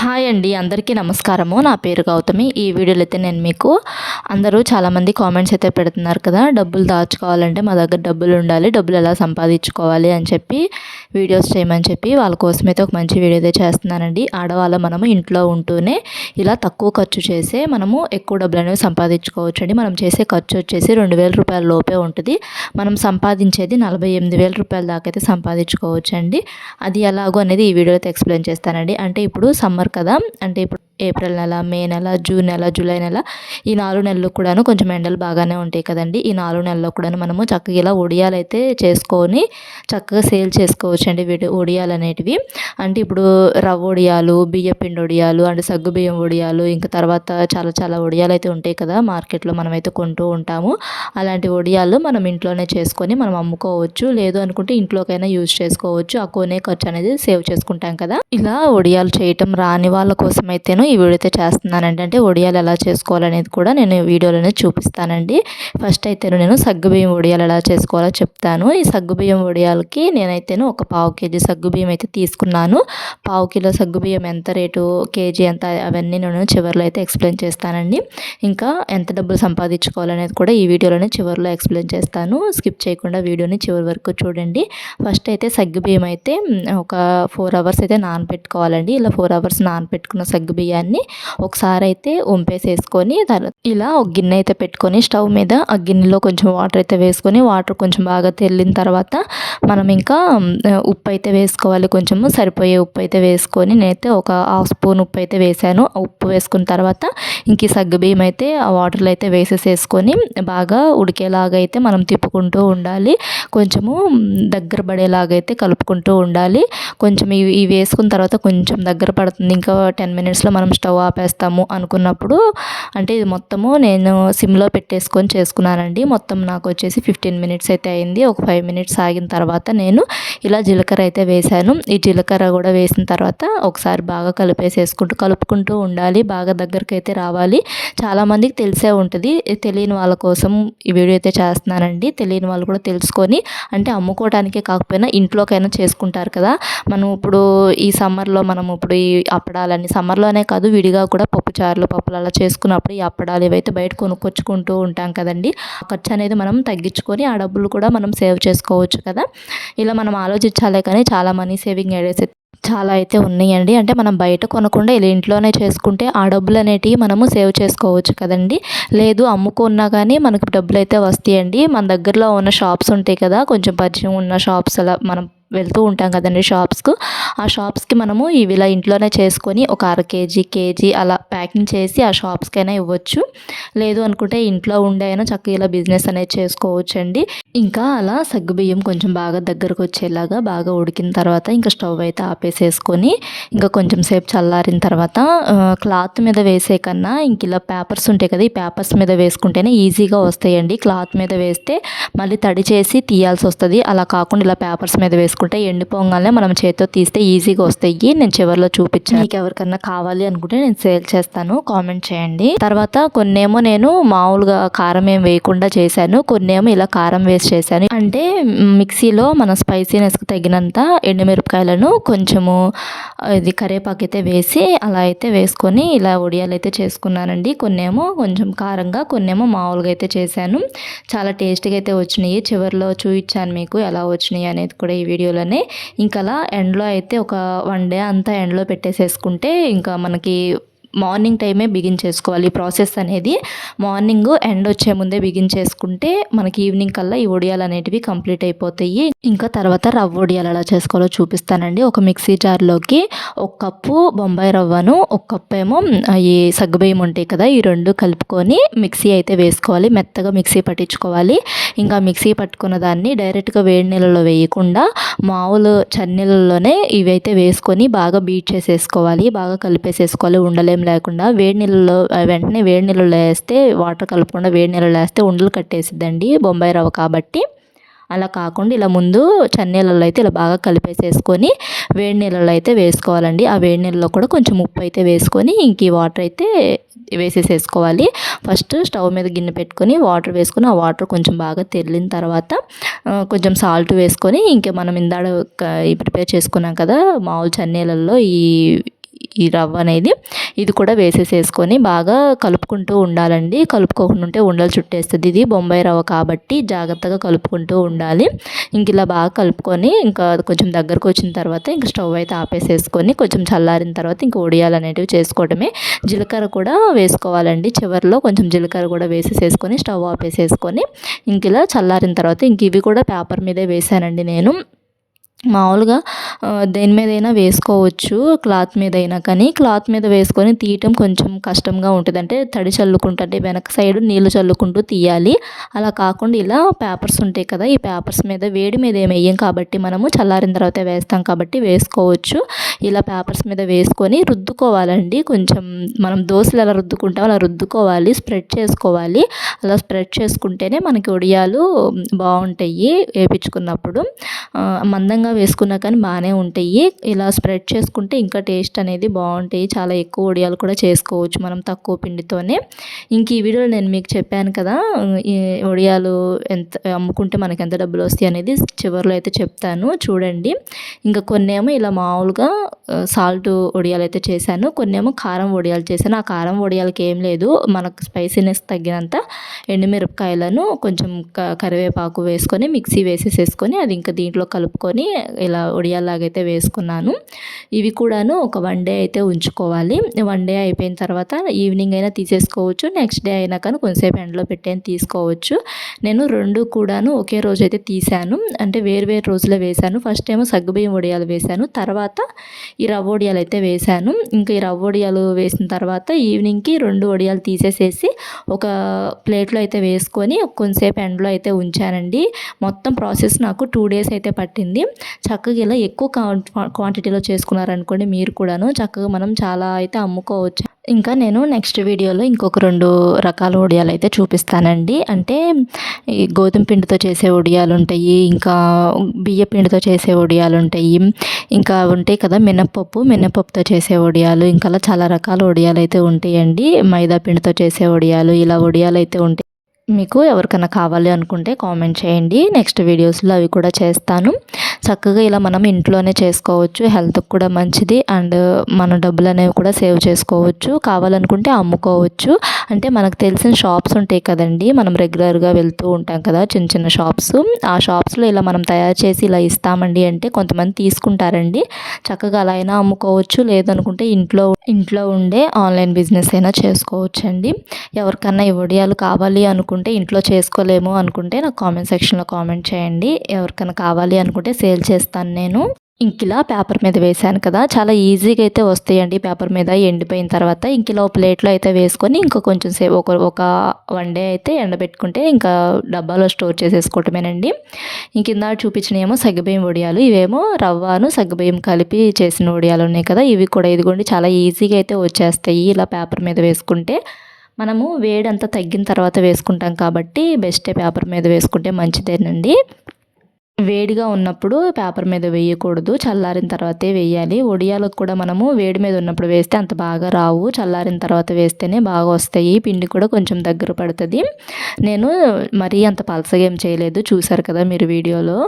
Hi అండి అందరికీ నమస్కారము. నా పేరు గౌతమి. ఈ వీడియోలో అయితే నేను మీకు అందరూ చాలామంది కామెంట్స్ అయితే పెడుతున్నారు కదా డబ్బులు దాచుకోవాలంటే మా దగ్గర డబ్బులు ఉండాలి డబ్బులు ఎలా సంపాదించుకోవాలి అని చెప్పి వీడియోస్ చేయమని చెప్పి వాళ్ళ కోసం అయితే ఒక మంచి వీడియో అయితే చేస్తున్నానండి. ఆడవాళ్ళ మనము ఇంట్లో ఉంటూనే ఇలా తక్కువ ఖర్చు చేసే మనము ఎక్కువ డబ్బులు అనేవి సంపాదించుకోవచ్చు అండి మనం చేసే ఖర్చు వచ్చేసి రెండు వేల రూపాయల లోపే ఉంటుంది. మనం సంపాదించేది నలభై ఎనిమిది వేల రూపాయల దాకా అయితే సంపాదించుకోవచ్చు అండి అది ఎలాగో అనేది ఈ వీడియోలో అయితే ఎక్స్ప్లెయిన్ చేస్తానండి. అంటే ఇప్పుడు సమ్మర్ కదా. అంటే ఇప్పుడు ఏప్రిల్ నెల మే నెల జూన్ నెల జూలై నెల ఈ నాలుగు నెలలు కూడాను కొంచెం ఎండలు బాగానే ఉంటాయి కదండి. ఈ నాలుగు నెలల్లో కూడా మనము చక్కగా ఇలా ఒడియాలు అయితే చేసుకొని చక్కగా సేల్ చేసుకోవచ్చు అండి వీటి ఒడియాలు అనేటివి. అంటే ఇప్పుడు రవ్వ ఒడియాలు బియ్య పిండి ఒడియాలు అంటే సగ్గు బియ్యం ఒడియాలు ఇంకా తర్వాత చాలా చాలా ఒడియాలు అయితే ఉంటాయి కదా మార్కెట్లో మనమైతే కొంటూ ఉంటాము. అలాంటి ఒడియాలు మనం ఇంట్లోనే చేసుకొని మనం అమ్ముకోవచ్చు. లేదు అనుకుంటే ఇంట్లోకైనా యూజ్ చేసుకోవచ్చు. ఆ కొనే ఖర్చు అనేది సేవ్ చేసుకుంటాం కదా. ఇలా ఒడియాలు చేయటం రాని వాళ్ళ కోసం అయితేను ఈ వీడియో అయితే చేస్తున్నానండి. అంటే ఒడియాలు ఎలా చేసుకోవాలనేది కూడా నేను వీడియోలోనే చూపిస్తానండి. ఫస్ట్ అయితే నేను సగ్గుబియ్యం ఒడియాలు ఎలా చేసుకోవాలో చెప్తాను. ఈ సగ్గుబియ్యం ఒడియాలకి నేనైతేను ఒక పావు కేజీ సగ్గుబియ్యం అయితే తీసుకున్నాను. పావు కిలో సగ్గుబియ్యం ఎంత రేటు కేజీ ఎంత అవన్నీ నేను చివరిలో అయితే ఎక్స్ప్లెయిన్ చేస్తానండి. ఇంకా ఎంత డబ్బులు సంపాదించుకోవాలనేది కూడా ఈ వీడియోలోనే చివరిలో ఎక్స్ప్లెయిన్ చేస్తాను. స్కిప్ చేయకుండా వీడియోని చివరి వరకు చూడండి. ఫస్ట్ అయితే సగ్గుబియ్యం అయితే ఒక ఫోర్ అవర్స్ అయితే నానబెట్టుకోవాలండి. ఇలా ఫోర్ అవర్స్ నానబెట్టుకున్న సగ్గు బియ్యాన్ని ఒకసారి అయితే వంపేసేసుకొని ఇలా ఒక గిన్నె అయితే పెట్టుకొని స్టవ్ మీద ఆ గిన్నెలో కొంచెం వాటర్ అయితే వేసుకొని వాటర్ కొంచెం బాగా తెల్లిన తర్వాత మనం ఇంకా ఉప్పు అయితే వేసుకోవాలి. కొంచెము సరిపోయే ఉప్పు అయితే వేసుకొని నేనైతే ఒక హాఫ్ స్పూన్ ఉప్పు అయితే వేసాను. ఉప్పు వేసుకున్న తర్వాత ఇంక ఈ సగ్గుబియ్యం అయితే ఆ వాటర్లో అయితే వేసేసేసుకొని బాగా ఉడికేలాగా అయితే మనం తిప్పుకుంటూ ఉండాలి. కొంచెము దగ్గర పడేలాగా అయితే కలుపుకుంటూ ఉండాలి. కొంచెం ఇవి ఇవి వేసుకున్న తర్వాత కొంచెం దగ్గర పడుతుంది. ఇంకా టెన్ మినిట్స్లో మనం స్టవ్ ఆపేస్తాము అనుకున్నప్పుడు అంటే ఇది మొత్తము నేను సిమ్లో పెట్టేసుకొని చేసుకున్నానండి. మొత్తం నాకు వచ్చేసి ఫిఫ్టీన్ మినిట్స్ అయితే అయింది. ఒక ఫైవ్ మినిట్స్ ఆగిన తర్వాత నేను ఇలా జీలకర్ర అయితే వేశాను. ఈ జీలకర్ర కూడా వేసిన తర్వాత ఒకసారి బాగా కలిపేసేసుకుంటూ కలుపుకుంటూ ఉండాలి. బాగా దగ్గరికి అయితే రావాలి చాలామందికి తెలిసే ఉంటుంది. తెలియని వాళ్ళ కోసం ఈ వీడియో అయితే చేస్తున్నానండి. తెలియని వాళ్ళు కూడా తెలుసుకొని అంటే అమ్ముకోవడానికే కాకపోయినా ఇంట్లోకైనా చేసుకుంటారు కదా. మనం ఇప్పుడు ఈ సమ్మర్లో మనం ఇప్పుడు ఈ అప్పడాలని సమ్మర్లోనే కాదు విడిగా కూడా పప్పు చారులు పప్పులు అలా చేసుకున్నప్పుడు ఈ అప్పడాలు ఇవైతే బయట కొనుక్కొచ్చుకుంటూ ఉంటాం కదండి ఖర్చు అనేది మనం తగ్గించుకొని ఆ డబ్బులు కూడా మనం సేవ్ చేసుకోవచ్చు కదా. ఇలా మనం ఆలోచించాలే కానీ చాలా మనీ సేవింగ్ ఐడియాస్ చాలా అయితే ఉన్నాయండి. అంటే మనం బయట కొనకుండా ఇలా ఇంట్లోనే చేసుకుంటే ఆ డబ్బులు అనేటివి మనము సేవ్ చేసుకోవచ్చు కదండి. లేదు అమ్ముకున్నా కానీ మనకు డబ్బులు అయితే వస్తాయండి. మన దగ్గరలో ఉన్న షాప్స్ ఉంటాయి కదా కొంచెం పరిచయం ఉన్న షాప్స్ అలా మనం వెళ్తూ ఉంటాం కదండి షాప్స్కు. ఆ షాప్స్కి మనము ఇవి ఇలా ఇంట్లోనే చేసుకొని ఒక అర కేజీ కేజీ అలా ప్యాకింగ్ చేసి ఆ షాప్స్కైనా ఇవ్వచ్చు. లేదు అనుకుంటే ఇంట్లో ఉండే అయినా చక్కగా ఇలా బిజినెస్ అనేది చేసుకోవచ్చండి. ఇంకా అలా సగ్గుబియ్యం కొంచెం బాగా దగ్గరకు వచ్చేలాగా బాగా ఉడికిన తర్వాత ఇంకా స్టవ్ అయితే ఆపేసేసుకొని ఇంకా కొంచెం సేపు చల్లారిన తర్వాత క్లాత్ మీద వేసే కన్నా ఇంక ఇలా పేపర్స్ ఉంటాయి కదా ఈ పేపర్స్ మీద వేసుకుంటేనే ఈజీగా వస్తాయండి. క్లాత్ మీద వేస్తే మళ్ళీ తడి చేసి తీయాల్సి వస్తుంది. అలా కాకుండా ఇలా పేపర్స్ మీద వేసుకుంటే వేసుకుంటే ఎండిపోగానే మనం చేతితో తీస్తే ఈజీగా వస్తాయి. నేను చివరిలో చూపించాను. మీకు ఎవరికన్నా కావాలి అనుకుంటే నేను సేల్ చేస్తాను. కామెంట్ చేయండి. తర్వాత కొన్నేమో నేను మామూలుగా కారం ఏం వేయకుండా చేశాను. కొన్నేమో ఇలా కారం వేసి చేశాను. అంటే మిక్సీలో మన స్పైసీనెస్కి తగినంత ఎండుమిరపకాయలను కొంచెము ఇది కరేపాకు అయితే వేసి అలా అయితే వేసుకొని ఇలా ఒడియాలు అయితే చేసుకున్నానండి. కొన్నేమో కొంచెం కారంగా కొన్నేమో మామూలుగా అయితే చేశాను. చాలా టేస్ట్గా అయితే వచ్చినాయి. చివరిలో చూపించాను మీకు ఎలా వచ్చినాయి అనేది కూడా ఈ వీడియో వీడియోలోనే. ఇంకా అలా ఎండ్లో అయితే ఒక వన్ డే అంతా ఎండ్లో పెట్టేసేసుకుంటే ఇంకా మనకి మార్నింగ్ టైమే బిగించేసుకోవాలి ఈ ప్రాసెస్ అనేది మార్నింగ్ ఎండ్ వచ్చే ముందే బిగించేసుకుంటే మనకి ఈవినింగ్ కల్లా ఈ ఒడియాలు అనేటివి కంప్లీట్ అయిపోతాయి. ఇంకా తర్వాత రవ్వ ఒడియాలు ఎలా చేసుకోవాలో చూపిస్తానండి. ఒక మిక్సీ జార్లోకి ఒక కప్పు బొంబాయి రవ్వను ఒక కప్పు ఏమో ఈ సగ్గుబియ్యం ఉంటాయి కదా ఈ రెండు కలుపుకొని మిక్సీ అయితే వేసుకోవాలి. మెత్తగా మిక్సీ పట్టించుకోవాలి. ఇంకా మిక్సీ పట్టుకున్న దాన్ని డైరెక్ట్గా వేడి నీళ్ళలో వేయకుండా మామూలు చన్నీళ్ళలోనే ఇవైతే వేసుకొని బాగా బీట్ చేసేసుకోవాలి బాగా కలిపేసేసుకోవాలి ఉండలే ఏం లేకుండా వేడి నీళ్ళలో వెంటనే వేడి నీళ్ళలో వేస్తే వాటర్ కలపకుండా వేడి నీళ్ళలో వేస్తే ఉండలు కట్టేసిద్దండి బొంబాయి రవ్వ కాబట్టి. అలా కాకుండా ఇలా ముందు చన్నీళ్ళలో అయితే ఇలా బాగా కలిపేసేసుకొని వేడి నీళ్ళలో అయితే వేసుకోవాలండి. ఆ వేడి నీళ్ళలో కూడా కొంచెం ఉప్పు అయితే వేసుకొని ఇంక ఈ వాటర్ అయితే వేసేసేసుకోవాలి. ఫస్ట్ స్టవ్ మీద గిన్నె పెట్టుకొని వాటర్ వేసుకొని ఆ వాటర్ కొంచెం బాగా తెల్లిన తర్వాత కొంచెం సాల్ట్ వేసుకొని ఇంకా మనం ఇందాడ ప్రిపేర్ చేసుకున్నాం కదా మామూలు చన్నీళ్ళల్లో ఈ ఈ రవ్వ అనేది ఇది కూడా వేసేసేసుకొని బాగా కలుపుకుంటూ ఉండాలండి. కలుపుకోకుండా ఉంటే ఉండలు చుట్టేస్తుంది. ఇది బొంబాయి రవ్వ కాబట్టి జాగ్రత్తగా కలుపుకుంటూ ఉండాలి. ఇంక ఇలా బాగా కలుపుకొని ఇంకా కొంచెం దగ్గరకు వచ్చిన తర్వాత ఇంకా స్టవ్ అయితే ఆపేసేసుకొని కొంచెం చల్లారిన తర్వాత ఇంకా ఒడియాలు అనేటివి చేసుకోవడమే. జీలకర్ర కూడా వేసుకోవాలండి. చివరిలో కొంచెం జీలకర్ర కూడా వేసేసేసుకొని స్టవ్ ఆపేసేసుకొని ఇంక ఇలా చల్లారిన తర్వాత ఇంక ఇవి కూడా పేపర్ మీదే వేసానండి నేను. మామూలుగా దేని మీదైనా వేసుకోవచ్చు క్లాత్ మీద అయినా కానీ. క్లాత్ మీద వేసుకొని తీయటం కొంచెం కష్టంగా ఉంటుంది. అంటే తడి చల్లుకుంటుంటే వెనక సైడ్ నీళ్ళు చల్లుకుంటూ తీయాలి. అలా కాకుండా ఇలా పేపర్స్ ఉంటాయి కదా ఈ పేపర్స్ మీద వేడి మీద ఏమి వేయం కాబట్టి మనము చల్లారిన తర్వాత వేస్తాం కాబట్టి వేసుకోవచ్చు. ఇలా పేపర్స్ మీద వేసుకొని రుద్దుకోవాలండి. కొంచెం మనం దోశలు ఎలా రుద్దుకుంటాం అలా రుద్దుకోవాలి స్ప్రెడ్ చేసుకోవాలి. అలా స్ప్రెడ్ చేసుకుంటేనే మనకి ఒడియాలు బాగుంటాయి వేపించుకున్నప్పుడు. మందంగా చిన్నగా వేసుకున్నా కానీ బాగానే ఉంటాయి. ఇలా స్ప్రెడ్ చేసుకుంటే ఇంకా టేస్ట్ అనేది బాగుంటాయి. చాలా ఎక్కువ వడియాలు కూడా చేసుకోవచ్చు మనం తక్కువ పిండితోనే. ఇంక ఈ వీడియోలో నేను మీకు చెప్పాను కదా ఈ వడియాలు ఎంత అమ్ముకుంటే మనకి ఎంత డబ్బులు వస్తాయి అనేది చివరిలో అయితే చెప్తాను. చూడండి. ఇంకా కొన్ని ఏమో ఇలా మామూలుగా సాల్ట్ వడియాలు అయితే చేశాను. కొన్ని ఏమో కారం వడియాలు చేశాను. ఆ కారం వడియాలకి ఏం లేదు. మనకు స్పైసీనెస్ తగ్గినంత ఎండుమిరపకాయలను కొంచెం కరివేపాకు వేసుకొని మిక్సీ వేసేసేసుకొని అది ఇంకా దీంట్లో కలుపుకొని ఇలా ఒడియాలాగైతే వేసుకున్నాను. ఇవి కూడాను ఒక వన్ డే అయితే ఉంచుకోవాలి. వన్ డే అయిపోయిన తర్వాత ఈవినింగ్ అయినా తీసేసుకోవచ్చు. నెక్స్ట్ డే అయినా కానీ కొంతసేపు ఎండలో పెట్టేని తీసుకోవచ్చు. నేను రెండు కూడాను ఒకే రోజు అయితే తీశాను. అంటే వేరు వేరు రోజులో వేశాను. ఫస్ట్ ఏమో సగ్గుబియ్యం వడియాలు వేశాను. తర్వాత ఈ రవ్వ వడియాలు అయితే వేశాను. ఇంకా ఈ రవ్వ వడియాలు వేసిన తర్వాత ఈవినింగ్కి రెండు వడియాలు తీసేసేసి ఒక ప్లేట్లో అయితే వేసుకొని కొంతసేపు ఎండలో అయితే ఉంచానండి. మొత్తం ప్రాసెస్ నాకు టూ డేస్ అయితే పట్టింది. చక్కగా ఇలా ఎక్కువ క్వాంటిటీలో చేసుకున్నారనుకోండి మీరు కూడాను చక్కగా మనం చాలా అయితే అమ్ముకోవచ్చు. ఇంకా నేను నెక్స్ట్ వీడియోలో ఇంకొక రెండు రకాల వడియాలు అయితే చూపిస్తానండి. అంటే ఈ గోధుమ పిండితో చేసే వడియాలు ఉంటాయి ఇంకా బియ్య పిండితో చేసే వడియాలు ఉంటాయి ఇంకా ఉంటాయి కదా మినప్పప్పు మినప్పప్పుతో చేసే వడియాలు ఇంకా చాలా రకాల వడియాలు అయితే ఉంటాయండి. మైదా పిండితో చేసే వడియాలు ఇలా వడియాలు అయితే ఉంటాయి. మీకు ఎవరికైనా కావాలి అనుకుంటే కామెంట్ చేయండి. నెక్స్ట్ వీడియోస్లో అవి కూడా చేస్తాను. చక్కగా ఇలా మనం ఇంట్లోనే చేసుకోవచ్చు. హెల్త్కి కూడా మంచిది. అండ్ మన డబ్బులు అనేవి కూడా సేవ్ చేసుకోవచ్చు. కావాలనుకుంటే అమ్ముకోవచ్చు. అంటే మనకు తెలిసిన షాప్స్ ఉంటాయి కదండి. మనం రెగ్యులర్గా వెళ్తూ ఉంటాం కదా చిన్న చిన్న షాప్స్. ఆ షాప్స్లో ఇలా మనం తయారు చేసి ఇలా ఇస్తామండి అంటే కొంతమంది తీసుకుంటారండి. చక్కగా అలా అయినా అమ్ముకోవచ్చు. లేదనుకుంటే ఇంట్లో ఇంట్లో ఉండే ఆన్లైన్ బిజినెస్ అయినా చేసుకోవచ్చు అండి ఎవరికన్నా ఈ వడియాలు కావాలి అనుకుంటే ఇంట్లో చేసుకోలేము అనుకుంటే నాకు కామెంట్ సెక్షన్లో కామెంట్ చేయండి. ఎవరికైనా కావాలి అనుకుంటే సేల్ చేస్తాను నేను. ఇంకిలా పేపర్ మీద వేసాను కదా. చాలా ఈజీగా అయితే వస్తాయండి పేపర్ మీద. ఎండిపోయిన తర్వాత ఇంకిలా ప్లేట్లో అయితే వేసుకొని ఇంకా కొంచెం సేపు ఒక ఒక వన్ డే అయితే ఎండబెట్టుకుంటే ఇంకా డబ్బాలో స్టోర్ చేసేసుకోవటమేనండి. ఇంకింద చూపించినేమో సగ్గుబియ్యం వడియాలు ఇవేమో రవ్వను సగ్గుబియ్యం కలిపి చేసిన వడియాలు ఉన్నాయి కదా. ఇవి కూడా ఇదిగోండి చాలా ఈజీగా అయితే వచ్చేస్తాయి. ఇలా పేపర్ మీద వేసుకుంటే మనము వేడంతా తగ్గిన తర్వాత వేసుకుంటాం కాబట్టి బెస్టే పేపర్ మీద వేసుకుంటే మంచిదేనండి. వేడిగా ఉన్నప్పుడు పేపర్ మీద వేయకూడదు. చల్లారిన తర్వాతే వేయాలి. ఒడియాలకు కూడా మనము వేడి మీద ఉన్నప్పుడు వేస్తే అంత బాగా రావు. చల్లారిన తర్వాత వేస్తేనే బాగా వస్తాయి. పిండి కూడా కొంచెం దగ్గర పడుతుంది. నేను మరీ అంత పలసగా ఏం చేయలేదు. చూసారు కదా మీరు వీడియోలో.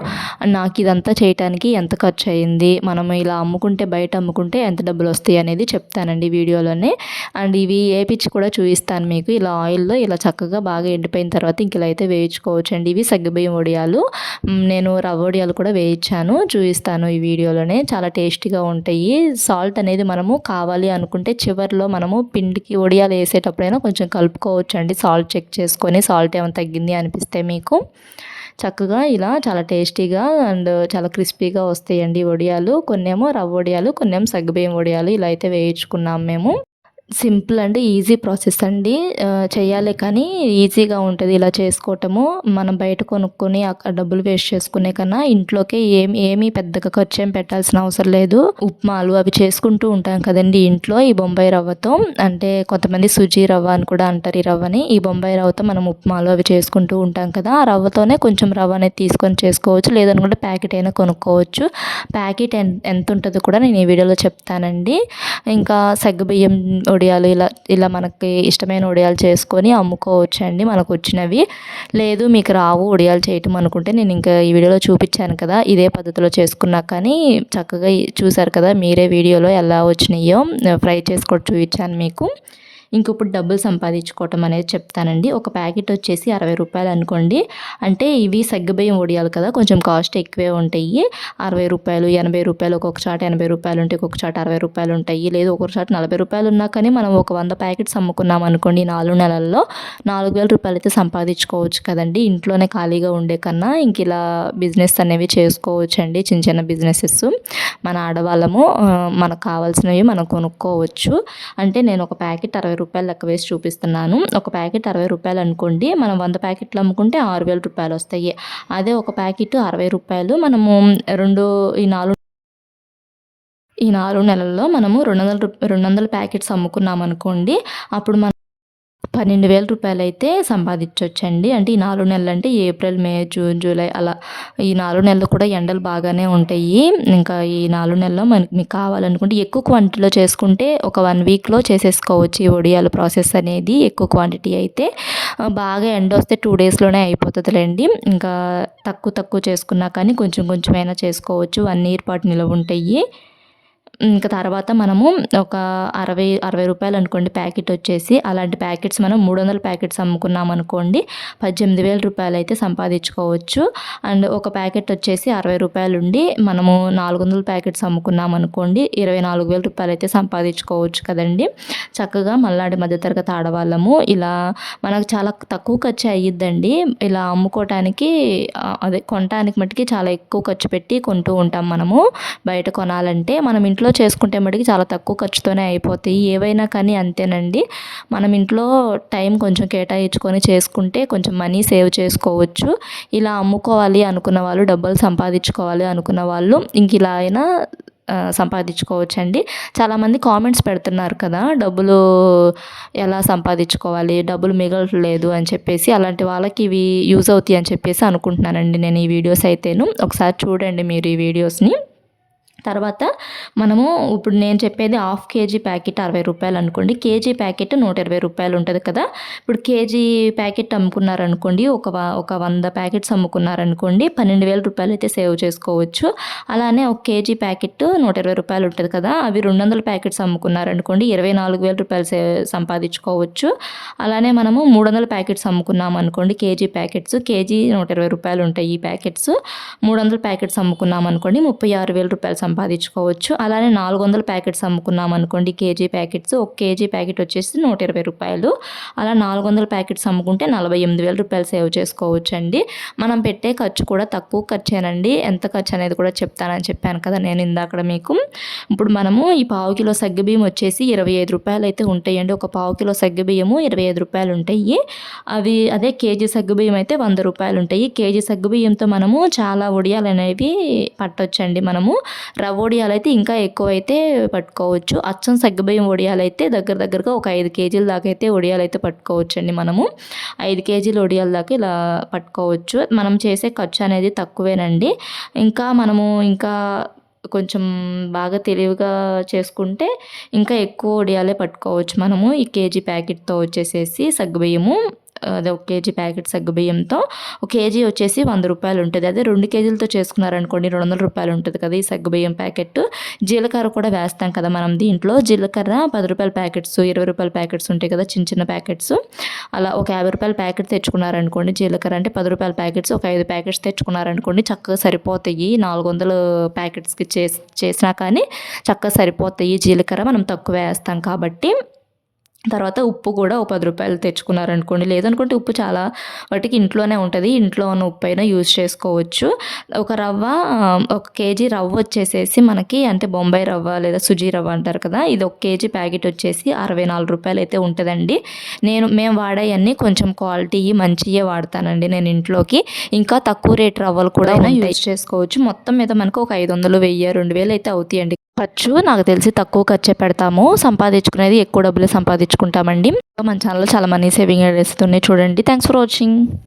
నాకు ఇదంతా చేయటానికి ఎంత ఖర్చు అయింది మనం ఇలా అమ్ముకుంటే బయట అమ్ముకుంటే ఎంత డబ్బులు వస్తాయి అనేది చెప్తానండి వీడియోలోనే. అండ్ ఇవి వేపించి కూడా చూపిస్తాను మీకు. ఇలా ఆయిల్లో ఇలా చక్కగా బాగా ఎండిపోయిన తర్వాత ఇంక ఇలా అయితే వేయించుకోవచ్చు అండి ఇవి సగ్గుబియ్యం వడియాలు నేను రవ్వ వడియాలు కూడా వేయించాను. చూపిస్తాను ఈ వీడియోలోనే. చాలా టేస్టీగా ఉంటాయి. సాల్ట్ అనేది మనము కావాలి అనుకుంటే చివరిలో మనము పిండికి వడియాలు వేసేటప్పుడైనా కొంచెం కలుపుకోవచ్చు అండి సాల్ట్ చెక్ చేసుకొని సాల్ట్ ఏమైనా తగ్గింది అనిపిస్తే మీకు. చక్కగా ఇలా చాలా టేస్టీగా అండ్ చాలా క్రిస్పీగా వస్తాయండి వడియాలు. కొన్నేమో రవ్వ వడియాలు కొన్నేమో సగ్గుబియ్యం వడియాలు ఇలా అయితే వేయించుకున్నాం మేము. సింపుల్ అండ్ ఈజీ ప్రాసెస్ అండి. చేయాలి కానీ ఈజీగా ఉంటుంది ఇలా చేసుకోవటము. మనం బయట కొనుక్కొని అక్కడ డబ్బులు వేస్ట్ చేసుకునే కన్నా ఇంట్లోకే ఏమి ఏమీ పెద్దగా ఖర్చు ఏం పెట్టాల్సిన అవసరం లేదు. ఉప్మాలు అవి చేసుకుంటూ ఉంటాం కదండి ఇంట్లో ఈ బొంబాయి రవ్వతో. అంటే కొంతమంది సుజీ రవ్వ అని కూడా అంటారు ఈ రవ్వని. ఈ బొంబాయి రవ్వతో మనం ఉప్మాలు అవి చేసుకుంటూ ఉంటాం కదా. ఆ రవ్వతోనే కొంచెం రవ్వ అనేది తీసుకొని చేసుకోవచ్చు. లేదనుకుంటే ప్యాకెట్ అయినా కొనుక్కోవచ్చు. ప్యాకెట్ ఎంత ఉంటుందో కూడా నేను ఈ వీడియోలో చెప్తానండి. ఇంకా సగ్గుబియ్యం వడియాలు ఇలా ఇలా మనకి ఇష్టమైన వడియాలు చేసుకొని అమ్ముకోవచ్చు అండి మనకు వచ్చినవి. లేదు మీకు రావు వడియాలు చేయటం అనుకుంటే నేను ఇంకా ఈ వీడియోలో చూపించాను కదా ఇదే పద్ధతిలో చేసుకున్నా కానీ చక్కగా చూసారు కదా మీరే వీడియోలో ఎలా వచ్చినాయో ఫ్రై చేసుకోవడం చూపించాను మీకు. ఇంక ఇప్పుడు డబ్బులు సంపాదించుకోవటం అనేది చెప్తానండి. ఒక ప్యాకెట్ వచ్చేసి అరవై రూపాయలు అనుకోండి. అంటే ఇవి సగ్గుబియ్యం ఒడియాలు కదా కొంచెం కాస్ట్ ఎక్కువే ఉంటాయి. అరవై రూపాయలు ఎనభై రూపాయలు ఒక్కొక్క చాట ఎనభై రూపాయలు ఉంటాయి ఒక్కొక్క చాట అరవై రూపాయలు ఉంటాయి. లేదు ఒక్కొక్క చాట నలభై రూపాయలు ఉన్నా కానీ మనం ఒక వంద ప్యాకెట్స్ అమ్ముకున్నాం అనుకోండి నాలుగు నెలల్లో నాలుగు వేల రూపాయలు అయితే సంపాదించుకోవచ్చు కదండి. ఇంట్లోనే ఖాళీగా ఉండే కన్నా ఇంక ఇలా బిజినెస్ అనేవి చేసుకోవచ్చు అండి చిన్న చిన్న బిజినెసెస్. మన ఆడవాళ్ళము మనకు కావాల్సినవి మనం కొనుక్కోవచ్చు. అంటే నేను ఒక ప్యాకెట్ అరవై రూపాయలు లెక్క వేసి చూపిస్తున్నాను. ఒక ప్యాకెట్ అరవై రూపాయలు అనుకోండి. మనం వంద ప్యాకెట్లు అమ్ముకుంటే ఆరు వేల రూపాయలు వస్తాయి. అదే ఒక ప్యాకెట్ అరవై రూపాయలు మనము రెండు ఈ నాలుగు ఈ నాలుగు నెలల్లో మనము రెండు వందల రెండు వందల ప్యాకెట్స్ అమ్ముకున్నాం అనుకోండి అప్పుడు మనం పన్నెండు వేల రూపాయలు అయితే సంపాదించవచ్చండి అంటే ఈ నాలుగు నెలలు అంటే ఏప్రిల్ మే జూన్ జూలై అలా ఈ నాలుగు నెలలు కూడా ఎండలు బాగానే ఉంటాయి. ఇంకా ఈ నాలుగు నెలల్లో మనకి మీకు కావాలనుకుంటే ఎక్కువ క్వాంటిటీలో చేసుకుంటే ఒక వన్ వీక్లో చేసేసుకోవచ్చు ఈ ఒడియాల ప్రాసెస్ అనేది. ఎక్కువ క్వాంటిటీ అయితే బాగా ఎండ వస్తే టూ డేస్లోనే అయిపోతుందిలేండి. ఇంకా తక్కువ తక్కువ చేసుకున్నా కానీ కొంచెం కొంచెమైనా చేసుకోవచ్చు. వన్ ఇయర్ పాటు నిలవ ఉంటాయి ఇంకా తర్వాత మనము ఒక అరవై అరవై రూపాయలు అనుకోండి ప్యాకెట్ వచ్చేసి. అలాంటి ప్యాకెట్స్ మనం మూడు వందల ప్యాకెట్స్ అమ్ముకున్నాం అనుకోండి పద్దెనిమిది వేల రూపాయలు అయితే సంపాదించుకోవచ్చు. అండ్ ఒక ప్యాకెట్ వచ్చేసి అరవై రూపాయలు ఉండి మనము నాలుగు వందల ప్యాకెట్స్ అమ్ముకున్నాం అనుకోండి ఇరవై నాలుగు వేల రూపాయలు అయితే సంపాదించుకోవచ్చు కదండి. చక్కగా మళ్ళాడి మధ్యతరగతి ఆడవాళ్ళము ఇలా మనకు చాలా తక్కువ ఖర్చు అయ్యిద్దండి ఇలా అమ్ముకోవటానికి అదే కొనటానికి మట్టుకి చాలా ఎక్కువ ఖర్చు పెట్టి కొంటూ ఉంటాం మనము. బయట కొనాలంటే మనం ఇంట్లో ఇంట్లో చేసుకుంటే మటుకు చాలా తక్కువ ఖర్చుతోనే అయిపోతాయి. ఏవైనా కానీ అంతేనండి. మనం ఇంట్లో టైం కొంచెం కేటాయించుకొని చేసుకుంటే కొంచెం మనీ సేవ్ చేసుకోవచ్చు. ఇలా అమ్ముకోవాలి అనుకున్న వాళ్ళు డబ్బులు సంపాదించుకోవాలి అనుకున్న వాళ్ళు ఇంక ఇలా అయినా సంపాదించుకోవచ్చండి. చాలామంది కామెంట్స్ పెడుతున్నారు కదా డబ్బులు ఎలా సంపాదించుకోవాలి డబ్బులు మిగలట్లేదు అని చెప్పేసి అలాంటి వాళ్ళకి ఇవి యూజ్ అవుతాయి అని చెప్పేసి అనుకుంటున్నానండి నేను ఈ వీడియోస్ అయితేను. ఒకసారి చూడండి మీరు ఈ వీడియోస్ని. తర్వాత మనము ఇప్పుడు నేను చెప్పేది హాఫ్ కేజీ ప్యాకెట్ అరవై రూపాయలు అనుకోండి. కేజీ ప్యాకెట్ నూట ఇరవై రూపాయలు ఉంటుంది కదా. ఇప్పుడు కేజీ ప్యాకెట్ అమ్ముకున్నారనుకోండి ఒక ఒక వంద ప్యాకెట్స్ అమ్ముకున్నారనుకోండి పన్నెండు వేల రూపాయలు అయితే సేవ్ చేసుకోవచ్చు. అలానే ఒక కేజీ ప్యాకెట్ నూట ఇరవై రూపాయలు ఉంటుంది కదా. అవి రెండు వందల ప్యాకెట్స్ అమ్ముకున్నారనుకోండి ఇరవై నాలుగు వేల రూపాయలు సే సంపాదించుకోవచ్చు. అలానే మనము మూడు వందల ప్యాకెట్స్ అమ్ముకున్నాం అనుకోండి కేజీ ప్యాకెట్స్ కేజీ నూట ఇరవై రూపాయలు ఉంటాయి ఈ ప్యాకెట్స్. మూడు వందల ప్యాకెట్స్ అమ్ముకున్నాం అనుకోండి ముప్పై ఆరు వేల రూపాయలు సంపాదించుకోవచ్చు. అలానే నాలుగు వందల ప్యాకెట్స్ అమ్ముకున్నాం అనుకోండి. కేజీ ప్యాకెట్స్ ఒక కేజీ ప్యాకెట్ వచ్చేసి నూట ఇరవై రూపాయలు. అలా నాలుగు వందల ప్యాకెట్స్ అమ్ముకుంటే నలభై ఎనిమిది వేల రూపాయలు సేవ్ చేసుకోవచ్చు అండి మనం పెట్టే ఖర్చు కూడా తక్కువ ఖర్చేనండి. ఎంత ఖర్చు అనేది కూడా చెప్తానని చెప్పాను కదా నేను ఇందాక మీకు. ఇప్పుడు మనము ఈ పావు కిలో సగ్గుబియ్యం వచ్చేసి ఇరవై ఐదు రూపాయలు అయితే ఉంటాయండి. ఒక పావు కిలో సగ్గుబియ్యము ఇరవై ఐదు రూపాయలు ఉంటాయి. అవి అదే కేజీ సగ్గుబియ్యం అయితే వంద రూపాయలు ఉంటాయి. కేజీ సగ్గుబియ్యంతో మనము చాలా ఉడియాలు అనేవి పట్టొచ్చండి మనము. రవ్వ వడియాలు అయితే ఇంకా ఎక్కువ అయితే పట్టుకోవచ్చు. అచ్చం సగ్గుబియ్యం వడియాలు అయితే దగ్గర దగ్గరగా ఒక ఐదు కేజీల దాకా అయితే వడియాలు అయితే పట్టుకోవచ్చు అండి మనము. ఐదు కేజీల వడియాల దాకా ఇలా పట్టుకోవచ్చు. మనం చేసే ఖర్చు అనేది తక్కువేనండి. ఇంకా మనము ఇంకా కొంచెం బాగా తెలివిగా చేసుకుంటే ఇంకా ఎక్కువ వడియాలే పట్టుకోవచ్చు మనము. ఈ కేజీ ప్యాకెట్తో వచ్చేసేసి సగ్గుబియ్యము అదే ఒక కేజీ ప్యాకెట్ సగ్గుబియ్యంతో ఒక కేజీ వచ్చేసి వంద రూపాయలు ఉంటుంది. అదే రెండు కేజీలతో చేసుకున్నారనుకోండి రెండు వందల రూపాయలు ఉంటుంది కదా ఈ సగ్గుబియ్యం ప్యాకెట్. జీలకర్ర కూడా వేస్తాం కదా మనం దీంట్లో. జీలకర్ర పది రూపాయల ప్యాకెట్స్ ఇరవై రూపాయల ప్యాకెట్స్ ఉంటాయి కదా చిన్న చిన్న ప్యాకెట్స్. అలా ఒక యాభై రూపాయల ప్యాకెట్ తెచ్చుకున్నారనుకోండి జీలకర్ర అంటే పది రూపాయల ప్యాకెట్స్ ఒక ఐదు ప్యాకెట్స్ తెచ్చుకున్నారనుకోండి చక్కగా సరిపోతాయి. నాలుగు వందల ప్యాకెట్స్కి చేసి చేసినా కానీ చక్కగా సరిపోతాయి. జీలకర్ర మనం తక్కువ వేస్తాం కాబట్టి తర్వాత ఉప్పు కూడా ఒక పది రూపాయలు తెచ్చుకున్నారనుకోండి. లేదనుకుంటే ఉప్పు చాలా వాటికి ఇంట్లోనే ఉంటుంది. ఇంట్లో ఉన్న ఉప్పు అయినా యూజ్ చేసుకోవచ్చు. ఒక రవ్వ ఒక కేజీ రవ్వ వచ్చేసేసి మనకి అంటే బొంబాయి రవ్వ లేదా సుజీ రవ్వ అంటారు కదా ఇది ఒక కేజీ ప్యాకెట్ వచ్చేసి అరవై నాలుగు రూపాయలు అయితే ఉంటుందండి. నేను మేము వాడేవన్నీ కొంచెం క్వాలిటీ మంచియే వాడతానండి నేను ఇంట్లోకి. ఇంకా తక్కువ రేట్ రవ్వలు కూడా యూజ్ చేసుకోవచ్చు. మొత్తం మీద మనకు ఒక ఐదు వందలు వెయ్యి రెండు వేలు అయితే అవుతాయండి. ఖర్చు నాకు తెలిసి తక్కువ ఖర్చే పెడతాము. సంపాదించుకునేది ఎక్కువ డబ్బులు నేర్చుకుంటామండి. మన ఛానల్లో చాలా మనీ సేవింగ్ చేస్తున్నాయి. చూడండి. Thanks for watching